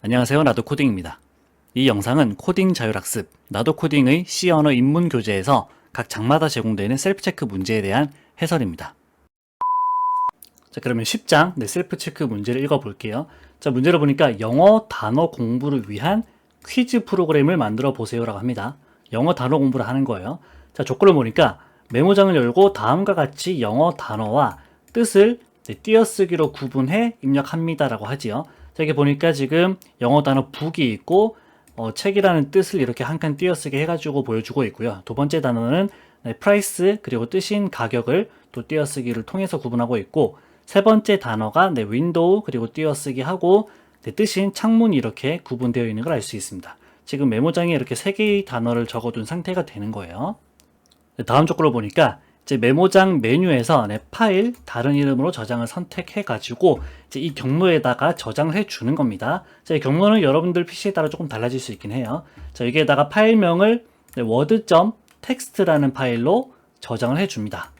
안녕하세요. 나도 코딩입니다. 이 영상은 코딩 자율학습, 나도 코딩의 C 언어 입문 교재에서 각 장마다 제공되는 셀프 체크 문제에 대한 해설입니다. 자, 그러면 10장 네, 셀프 체크 문제를 읽어 볼게요. 자, 문제를 보니까 영어 단어 공부를 위한 퀴즈 프로그램을 만들어 보세요라고 합니다. 영어 단어 공부를 하는 거예요. 자, 조건을 보니까 메모장을 열고 다음과 같이 영어 단어와 뜻을 네, 띄어쓰기로 구분해 입력합니다라고 하지요. 자, 여기 보니까 지금 영어 단어 북이 있고 어, 책이라는 뜻을 이렇게 한 칸 띄어쓰게 해가지고 보여주고 있고요. 두 번째 단어는 네, 프라이스 그리고 뜻인 가격을 또 띄어쓰기를 통해서 구분하고 있고 세 번째 단어가 네, 윈도우 그리고 띄어쓰기 하고 네, 뜻인 창문이 이렇게 구분되어 있는 걸 알 수 있습니다. 지금 메모장에 이렇게 세 개의 단어를 적어둔 상태가 되는 거예요. 네, 다음 조건을 보니까 메모장 메뉴에서 네, 파일 다른 이름으로 저장을 선택해 가지고 이 경로에다가 저장을 해 주는 겁니다. 자, 이 경로는 여러분들 PC에 따라 조금 달라질 수 있긴 해요. 자, 여기에다가 파일명을 네, word.txt라는 파일로 저장을 해 줍니다.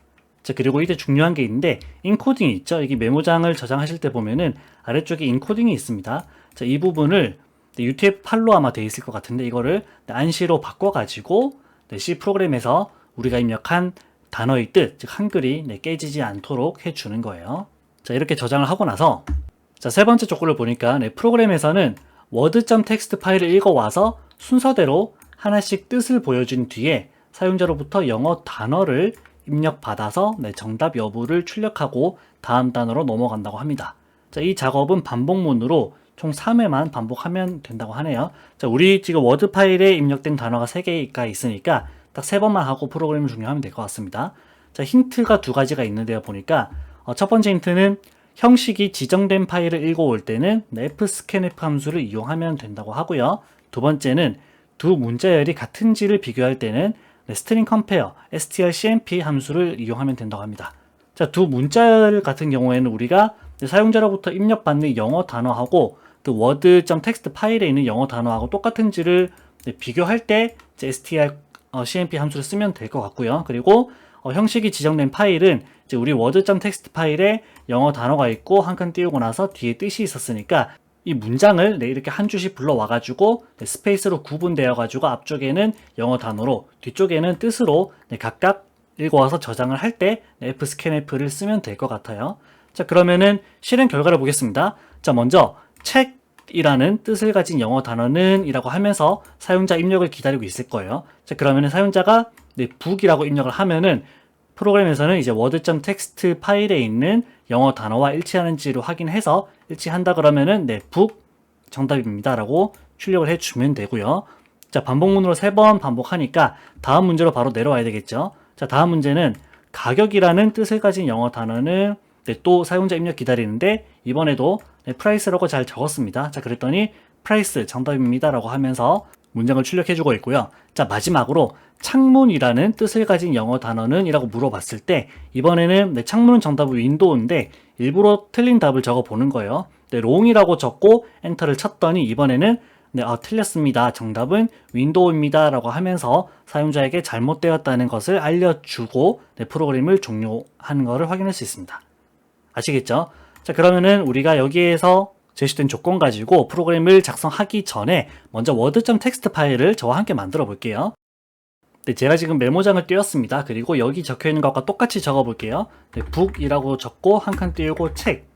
자, 그리고 이제 중요한 게 있는데 인코딩이 있죠. 여기 메모장을 저장하실 때 보면은 아래쪽에 인코딩이 있습니다. 자, 이 부분을 UTF-8로 아마 돼 있을 것 같은데 이거를 안시로 바꿔 가지고 C 프로그램에서 우리가 입력한 단어의 뜻, 즉 한글이 네, 깨지지 않도록 해주는 거예요. 자 이렇게 저장을 하고 나서 자 세 번째 조건을 보니까 네, 프로그램에서는 word.txt 파일을 읽어와서 순서대로 하나씩 뜻을 보여준 뒤에 사용자로부터 영어 단어를 입력받아서 네, 정답 여부를 출력하고 다음 단어로 넘어간다고 합니다. 자, 이 작업은 반복문으로 총 3회만 반복하면 된다고 하네요. 자, 우리 지금 워드 파일에 입력된 단어가 3개가 있으니까 딱 세 번만 하고 프로그램을 종료하면 될 것 같습니다. 자, 힌트가 두 가지가 있는데요. 보니까 어, 첫 번째 힌트는 형식이 지정된 파일을 읽어올 때는 fscanf 함수를 이용하면 된다고 하고요. 두 번째는 두 문자열이 같은지를 비교할 때는 string compare, strcmp 함수를 이용하면 된다고 합니다. 자, 두 문자열 같은 경우에는 우리가 사용자로부터 입력받는 영어 단어하고 그 word.txt 파일에 있는 영어 단어하고 똑같은지를 비교할 때 str 어, cmp 함수를 쓰면 될 것 같고요. 그리고 어, 형식이 지정된 파일은 이제 우리 word.txt 파일에 영어 단어가 있고 한 칸 띄우고 나서 뒤에 뜻이 있었으니까 이 문장을 네, 이렇게 한 줄씩 불러와가지고 네, 스페이스로 구분되어가지고 앞쪽에는 영어 단어로 뒤쪽에는 뜻으로 네, 각각 읽어와서 저장을 할때 네, fscanf를 쓰면 될 것 같아요. 자 그러면은 실행 결과를 보겠습니다. 자 먼저 책 이라는 뜻을 가진 영어 단어는 이라고 하면서 사용자 입력을 기다리고 있을 거예요. 자 그러면은 사용자가 네, 북이라고 입력을 하면은 프로그램에서는 이제 word.txt 파일에 있는 영어 단어와 일치하는지를 확인해서 일치한다 그러면은 네, 북 정답입니다라고 출력을 해 주면 되고요. 자, 반복문으로 세 번 반복하니까 다음 문제로 바로 내려와야 되겠죠. 자, 다음 문제는 가격이라는 뜻을 가진 영어 단어는 네, 또 사용자 입력 기다리는데 이번에도 네, 프라이스라고 잘 적었습니다. 자, 그랬더니 프라이스 정답입니다라고 하면서 문장을 출력해주고 있고요. 자, 마지막으로 창문이라는 뜻을 가진 영어 단어는 이라고 물어봤을 때 이번에는 네, 창문은 정답은 윈도우인데 일부러 틀린 답을 적어 보는 거예요. 네, 롱이라고 적고 엔터를 쳤더니 이번에는 네, 아, 틀렸습니다. 정답은 윈도우입니다. 라고 하면서 사용자에게 잘못되었다는 것을 알려주고 네, 프로그램을 종료하는 것을 확인할 수 있습니다. 아시겠죠? 자, 그러면은 우리가 여기에서 제시된 조건 가지고 프로그램을 작성하기 전에 먼저 word.txt 파일을 저와 함께 만들어 볼게요. 네, 제가 지금 메모장을 띄웠습니다. 그리고 여기 적혀 있는 것과 똑같이 적어 볼게요. 네, 북이라고 적고 한 칸 띄우고 책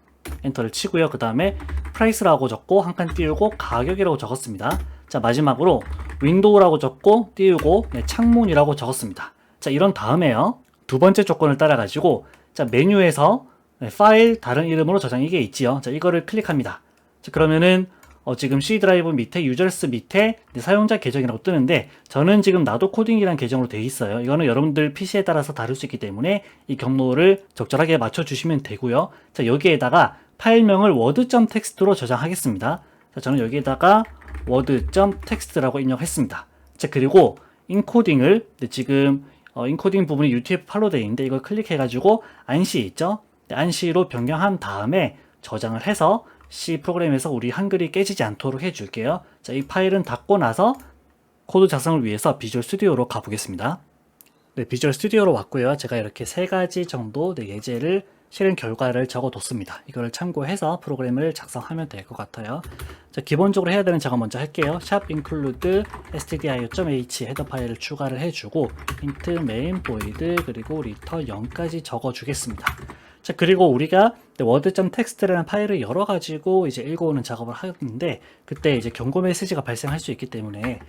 엔터를 치고요. 그 다음에 프라이스라고 적고 한 칸 띄우고 가격이라고 적었습니다. 자 마지막으로 윈도우라고 적고 띄우고 네, 창문이라고 적었습니다. 자 이런 다음에요. 두 번째 조건을 따라 가지고 자 메뉴에서 네, 파일 다른 이름으로 저장 이 게 있지요. 자 이거를 클릭합니다. 자 그러면은 어, 지금 C 드라이브 밑에 유저스 밑에 네, 사용자 계정이라고 뜨는데 저는 지금 나도 코딩이라는 계정으로 되어 있어요. 이거는 여러분들 PC에 따라서 다를 수 있기 때문에 이 경로를 적절하게 맞춰 주시면 되고요. 자 여기에다가 파일명을 word.txt로 저장하겠습니다. 자 저는 여기에다가 word.txt라고 입력했습니다. 자 그리고 인코딩을 네, 지금 어, 인코딩 부분이 UTF-8로 되어 있는데 이걸 클릭해가지고 안시 있죠? 네, 안시로 변경한 다음에 저장을 해서 C 프로그램에서 우리 한글이 깨지지 않도록 해줄게요. 자, 이 파일은 닫고 나서 코드 작성을 위해서 비주얼 스튜디오로 가보겠습니다. 네, 비주얼 스튜디오로 왔고요. 제가 이렇게 세 가지 정도 네, 예제를 실행 결과를 적어뒀습니다. 이걸 참고해서 프로그램을 작성하면 될 것 같아요. 자, 기본적으로 해야 되는 작업 먼저 할게요. 샵 include stdio.h 헤더 파일을 추가를 해주고 int main void 그리고 return 0까지 적어주겠습니다. 자 그리고 우리가 word.txt라는 파일을 열어가지고 이제 읽어오는 작업을 하는데 그때 이제 경고 메시지가 발생할 수 있기 때문에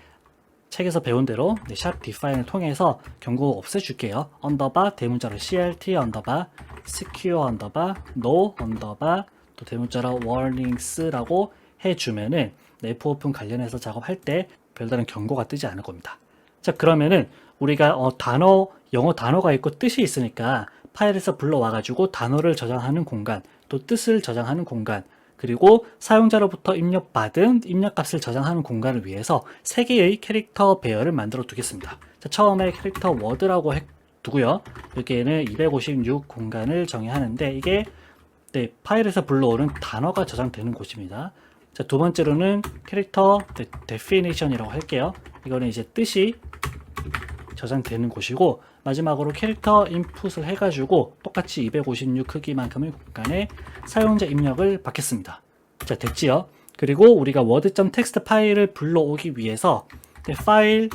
책에서 배운 대로 네, 샵 define을 통해서 경고 없애줄게요. 언더바 대문자로 clt 언더바 secure 언더바 no 언더바 또 대문자로 warnings라고 해주면은 f 오픈 관련해서 작업할 때 별다른 경고가 뜨지 않을 겁니다. 자 그러면은 우리가 어, 단어 영어 단어가 있고 뜻이 있으니까 파일에서 불러와가지고 단어를 저장하는 공간 또 뜻을 저장하는 공간 그리고 사용자로부터 입력받은 입력값을 저장하는 공간을 위해서 세 개의 캐릭터 배열을 만들어 두겠습니다. 자, 처음에 캐릭터 워드라고 해 두고요. 여기에는 256 공간을 정의하는데 이게 네, 파일에서 불러오는 단어가 저장되는 곳입니다. 자, 두 번째로는 캐릭터 데, definition이라고 할게요. 이거는 이제 뜻이 저장되는 곳이고 마지막으로 캐릭터 인풋을 해가지고 똑같이 256 크기만큼의 공간에 사용자 입력을 받겠습니다. 자 됐지요? 그리고 우리가 word.txt 파일을 불러오기 위해서 네, 파일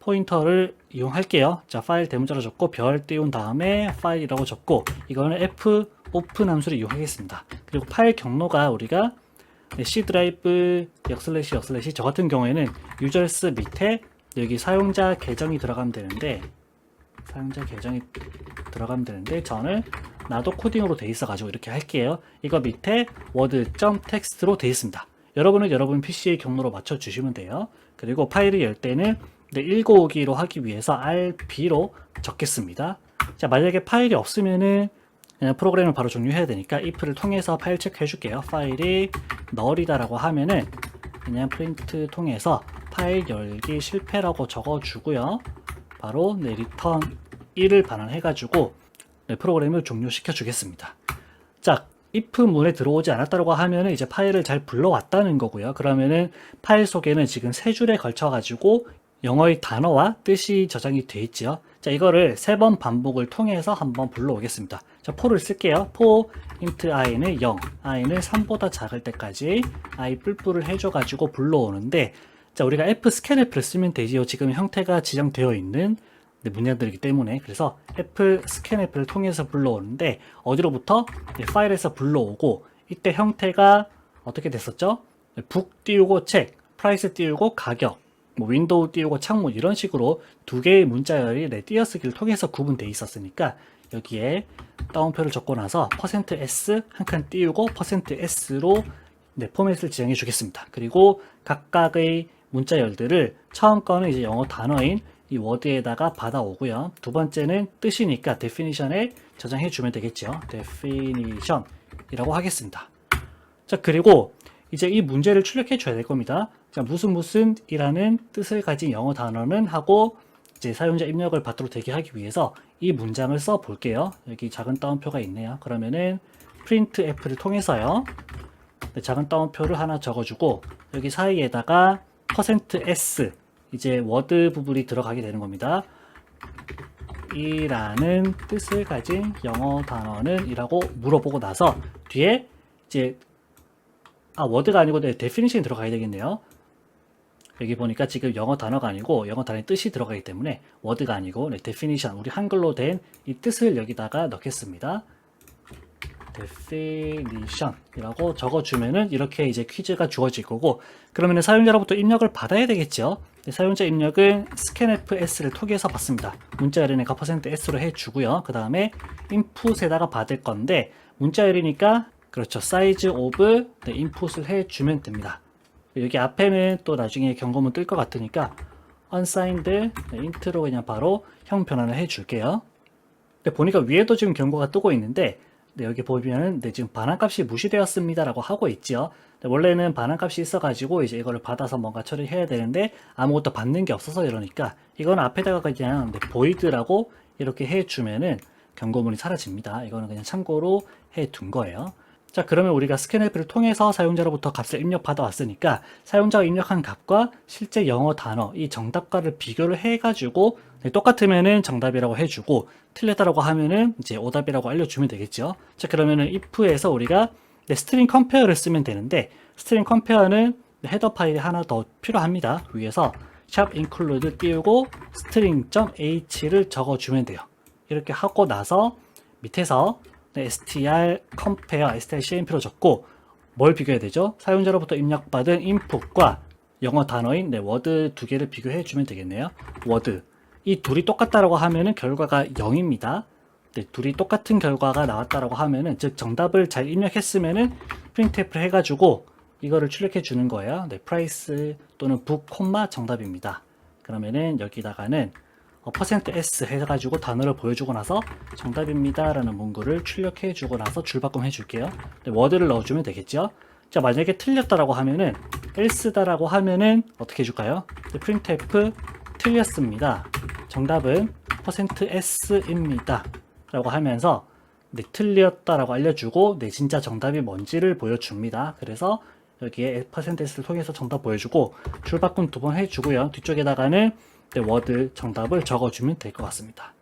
포인터를 이용할게요. 자 파일 대문자로 적고 별 띄운 다음에 파일이라고 적고 이거는 f 오픈 함수를 이용하겠습니다. 그리고 파일 경로가 우리가 네, C 드라이브 역슬래시 역슬래시 저 같은 경우에는 유저스 밑에 여기 사용자 계정이 들어가면 되는데 사용자 계정이 들어가면 되는데 저는 나도 코딩으로 돼 있어 가지고 이렇게 할게요. 이거 밑에 word.txt로 돼 있습니다. 여러분은 여러분 PC의 경로로 맞춰 주시면 돼요. 그리고 파일을 열 때는 네, 읽어오기로 하기 위해서 RB로 적겠습니다. 자 만약에 파일이 없으면은 그냥 프로그램을 바로 종료해야 되니까 if를 통해서 파일 체크해 줄게요. 파일이 null이다 라고 하면은 그냥 프린트 통해서 파일 열기 실패라고 적어주고요. 바로 네, 리턴 1을 반환해가지고 네, 프로그램을 종료시켜 주겠습니다. 자, if 문에 들어오지 않았다고 하면은 이제 파일을 잘 불러왔다는 거고요. 그러면은 파일 속에는 지금 세 줄에 걸쳐가지고 영어의 단어와 뜻이 저장이 돼 있지요. 자, 이거를 세 번 반복을 통해서 한번 불러오겠습니다. 자, 포를 쓸게요. 포 int i는 0, i는 3보다 작을 때까지 i 뿔뿔을 해줘가지고 불러오는데 자, 우리가 f scanf를 쓰면 되지요. 지금 형태가 지정되어 있는 네, 문양들이기 때문에 그래서 f scanf를 통해서 불러오는데 어디로부터 네, 파일에서 불러오고 이때 형태가 어떻게 됐었죠? 네, 북 띄우고 책, 프라이스 띄우고 가격, 뭐 윈도우 띄우고 창문 이런 식으로 두 개의 문자열이 네, 띄어쓰기를 통해서 구분되어 있었으니까 여기에 따옴표를 적고 나서 %s 한 칸 띄우고 %s로 네, 포맷을 지정해 주겠습니다. 그리고 각각의 문자 열들을 처음 거는 이제 영어 단어인 이 워드에다가 받아오고요. 두 번째는 뜻이니까 definition에 저장해 주면 되겠죠. definition이라고 하겠습니다. 자, 그리고 이제 이 문제를 출력해 줘야 될 겁니다. 자, 무슨 무슨 이라는 뜻을 가진 영어 단어는 하고 이제 사용자 입력을 받도록 되게 하기 위해서 이 문장을 써 볼게요. 여기 작은 따옴표가 있네요. 그러면은 printf를 통해서요. 네, 작은 따옴표를 하나 적어주고 여기 사이에다가 %s 이제 워드 부분이 들어가게 되는 겁니다. 이라는 뜻을 가진 영어 단어는 이라고 물어보고 나서 뒤에 이제 아 워드가 아니고 네, definition이 들어가야 되겠네요. 여기 보니까 지금 영어 단어가 아니고 영어 단어의 뜻이 들어가기 때문에 워드가 아니고 네, definition 우리 한글로 된 이 뜻을 여기다가 넣겠습니다. Definition 이라고 적어주면은 이렇게 이제 퀴즈가 주어질 거고 그러면은 사용자로부터 입력을 받아야 되겠죠? 네, 사용자 입력은 scanfs를 통해서 받습니다. 문자 열이니까 %s로 해주고요. 그 다음에 input에다가 받을 건데 문자 열이니까 그렇죠. 사이즈 오브 네, input을 해주면 됩니다. 여기 앞에는 또 나중에 경고문 뜰 것 같으니까 unsigned 네, int로 그냥 바로 형 변환을 해줄게요. 근데 보니까 위에도 지금 경고가 뜨고 있는데 네, 여기 보면은 네, 지금 반환값이 무시되었습니다라고 하고 있죠. 네, 원래는 반환값이 있어가지고 이제 이거를 받아서 뭔가 처리해야 되는데 아무것도 받는 게 없어서 이러니까 이거는 앞에다가 그냥 네, void라고 이렇게 해주면은 경고문이 사라집니다. 이거는 그냥 참고로 해둔 거예요. 자, 그러면 우리가 스캔 앱을 통해서 사용자로부터 값을 입력받아 왔으니까 사용자가 입력한 값과 실제 영어 단어, 이 정답과를 비교를 해가지고 네, 똑같으면은 정답이라고 해주고 틀렸다라고 하면은 이제 오답이라고 알려주면 되겠죠. 자, 그러면은 if에서 우리가 네, 스트링 컴페어를 쓰면 되는데 스트링 컴페어는 헤더 파일이 하나 더 필요합니다. 위에서 샵 include 띄우고 string.h를 적어주면 돼요. 이렇게 하고 나서 밑에서 네, str compare, str cmp로 적고 뭘 비교해야 되죠? 사용자로부터 입력받은 input과 영어 단어인 네, 워드 두 개를 비교해 주면 되겠네요. 워드. 이 둘이 똑같다라고 하면은 결과가 0입니다. 네, 둘이 똑같은 결과가 나왔다라고 하면은 즉 정답을 잘 입력했으면은 프린트F를 해가지고 이거를 출력해 주는 거예요. 네, price 또는 book, 콤마 정답입니다. 그러면은 여기다가는 어, %s 해가지고 단어를 보여주고 나서 정답입니다 라는 문구를 출력해 주고 나서 줄바꿈 해줄게요. 네, 워드를 넣어주면 되겠죠. 자 만약에 틀렸다라고 하면은 else다라고 하면은 어떻게 해줄까요? 네, printf 틀렸습니다. 정답은 %s입니다. 라고 하면서 네, 틀렸다라고 알려주고 네, 진짜 정답이 뭔지를 보여줍니다. 그래서 여기에 %s를 통해서 정답 보여주고 줄 바꿈 두 번 해주고요. 뒤쪽에다가는 네, 워드 정답을 적어주면 될 것 같습니다.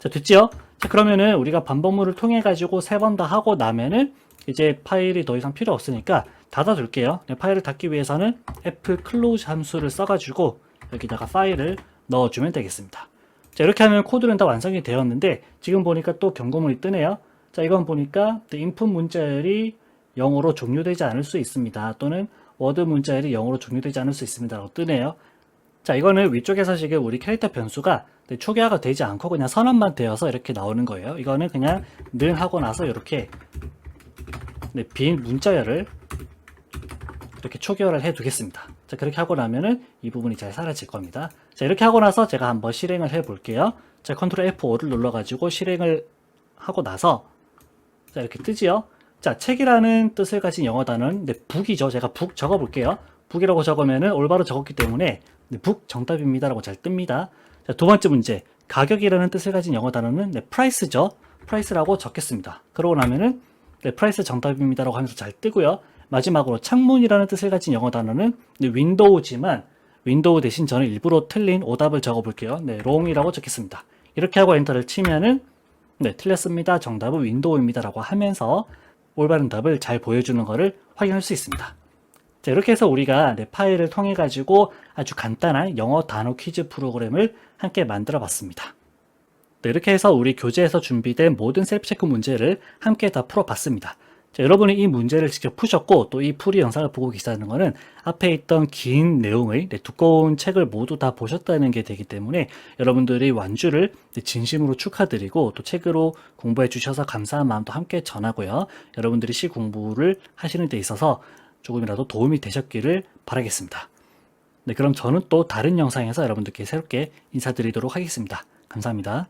자, 됐지요? 자, 그러면은 우리가 반복문을 통해 가지고 세 번 다 하고 나면은 이제 파일이 더 이상 필요 없으니까 닫아둘게요. 네, 파일을 닫기 위해서는 f close 함수를 써가지고 여기다가 파일을 넣어주면 되겠습니다. 자, 이렇게 하면 코드는 다 완성이 되었는데 지금 보니까 또 경고문이 뜨네요. 자, 이건 보니까 인풋 문자열이 0으로 종료되지 않을 수 있습니다. 또는 워드 문자열이 0으로 종료되지 않을 수 있습니다. 라고 뜨네요. 자, 이거는 위쪽에서 지금 우리 캐릭터 변수가 네, 초기화가 되지 않고 그냥 선언만 되어서 이렇게 나오는 거예요. 이거는 그냥 는 하고 나서 이렇게 네, 빈 문자열을 이렇게 초기화를 해 두겠습니다. 자, 그렇게 하고 나면은 이 부분이 잘 사라질 겁니다. 자, 이렇게 하고 나서 제가 한번 실행을 해 볼게요. 자, 컨트롤 F5를 눌러 가지고 실행을 하고 나서 자, 이렇게 뜨지요? 자, 책이라는 뜻을 가진 영어 단어는 네, 북이죠. 제가 북 적어 볼게요. 북이라고 적으면은 올바로 적었기 때문에 네, 북 정답입니다라고 잘 뜹니다. 자, 두 번째 문제. 가격이라는 뜻을 가진 영어 단어는 네, price죠. price라고 적겠습니다. 그러고 나면은 네, price 정답입니다라고 하면서 잘 뜨고요. 마지막으로 창문이라는 뜻을 가진 영어 단어는 네, 윈도우지만 윈도우 대신 저는 일부러 틀린 오답을 적어 볼게요. 네, wrong이라고 적겠습니다. 이렇게 하고 엔터를 치면은 네, 틀렸습니다. 정답은 윈도우입니다 라고 하면서 올바른 답을 잘 보여주는 것을 확인할 수 있습니다. 자, 이렇게 해서 우리가 네, 파일을 통해 가지고 아주 간단한 영어 단어 퀴즈 프로그램을 함께 만들어 봤습니다. 네, 이렇게 해서 우리 교재에서 준비된 모든 셀프 체크 문제를 함께 다 풀어 봤습니다. 자, 여러분이 이 문제를 직접 푸셨고 또 이 풀이 영상을 보고 계시다는 것은 앞에 있던 긴 내용의 네, 두꺼운 책을 모두 다 보셨다는 게 되기 때문에 여러분들이 완주를 네, 진심으로 축하드리고 또 책으로 공부해 주셔서 감사한 마음도 함께 전하고요. 여러분들이 시 공부를 하시는 데 있어서 조금이라도 도움이 되셨기를 바라겠습니다. 네, 그럼 저는 또 다른 영상에서 여러분들께 새롭게 인사드리도록 하겠습니다. 감사합니다.